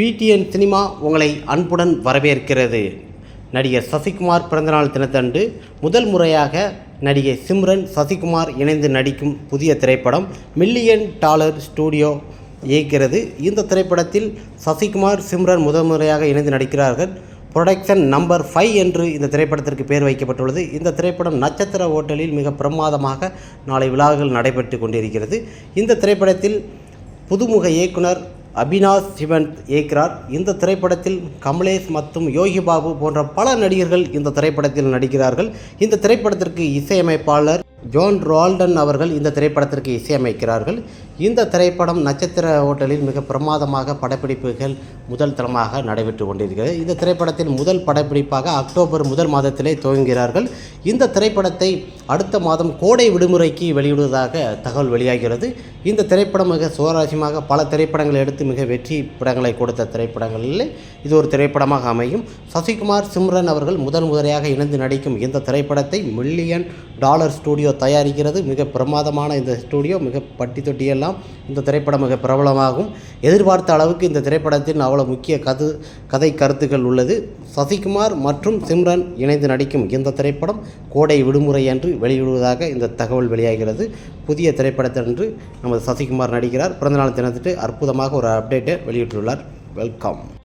PTN cinema உங்களை அன்புடன் வரவேற்கிறது. நடிகர் சசிகுமார் பிறந்தநாள் தினத்தன்று முதல் முறையாக நடிகை சிம்ரன் சசிகுமார் இணைந்து நடிக்கும் புதிய திரைப்படம் மில்லியன் டாலர் ஸ்டூடியோ இயக்கிறது. இந்த திரைப்படத்தில் சசிகுமார் சிம்ரன் முதல் முறையாக இணைந்து நடிக்கிறார்கள். ப்ரொடக்ஷன் நம்பர் ஃபைவ் என்று இந்த திரைப்படத்திற்கு பேர் வைக்கப்பட்டுள்ளது. இந்த திரைப்படம் நட்சத்திர ஹோட்டலில் மிக பிரமாதமாக நாளை விழாக்கள் நடைபெற்று கொண்டிருக்கிறது. இந்த திரைப்படத்தில் புதுமுக இயக்குனர் அபினாஷ் சிவன் இயக்கிறார். இந்த திரைப்படத்தில் கமலேஷ் மற்றும் யோகி பாபு போன்ற பல நடிகர்கள் இந்த திரைப்படத்தில் நடிக்கிறார்கள். இந்த திரைப்படத்திற்கு இசையமைப்பாளர் ஜோன் ரோல்டன் அவர்கள் இந்த திரைப்படத்திற்கு இசையமைக்கிறார்கள். இந்த திரைப்படம் நட்சத்திர ஹோட்டலில் மிக பிரமாதமாக படப்பிடிப்புகள் முதல் தளமாக நடைபெற்று கொண்டிருக்கிறது. இந்த திரைப்படத்தின் முதல் படப்பிடிப்பாக அக்டோபர் முதல் மாதத்திலே துவங்குகிறார்கள். இந்த திரைப்படத்தை அடுத்த மாதம் கோடை விடுமுறைக்கு வெளியிடுவதாக தகவல் வெளியாகிறது. இந்த திரைப்படம் மிக சுவாரஸ்யமாக பல திரைப்படங்களை எடுத்து மிக வெற்றி படங்களை கொடுத்த திரைப்படங்களில் இது ஒரு திரைப்படமாக அமையும். சசிகுமார் சிம்ரன் அவர்கள் முதன் முதலையாக இணைந்து நடிக்கும் இந்த திரைப்படத்தை மில்லியன் டாலர் ஸ்டூடியோ தயாரிக்கிறது. மிக பிரமாதமான இந்த ஸ்டூடியோ மிக பட்டி தொட்டியெல்லாம் இந்த திரைப்படம் மிக பிரபலமாகும். எதிர்பார்த்த அளவுக்கு இந்த திரைப்படத்தின் அவ்வளோ முக்கிய கது கதை கருத்துக்கள் உள்ளது. சசிகுமார் மற்றும் சிம்ரன் இணைந்து நடிக்கும் இந்த திரைப்படம் கோடை விடுமுறை அன்று வெளியிடுவதாக இந்த தகவல் வெளியாகிறது. புதிய திரைப்படத்தன்று நமது சசிகுமார் நடிக்கிறார். பிறந்தநாள் தினத்திட்டு அற்புதமாக ஒரு அப்டேட்டை வெளியிட்டுள்ளார். வெல்கம்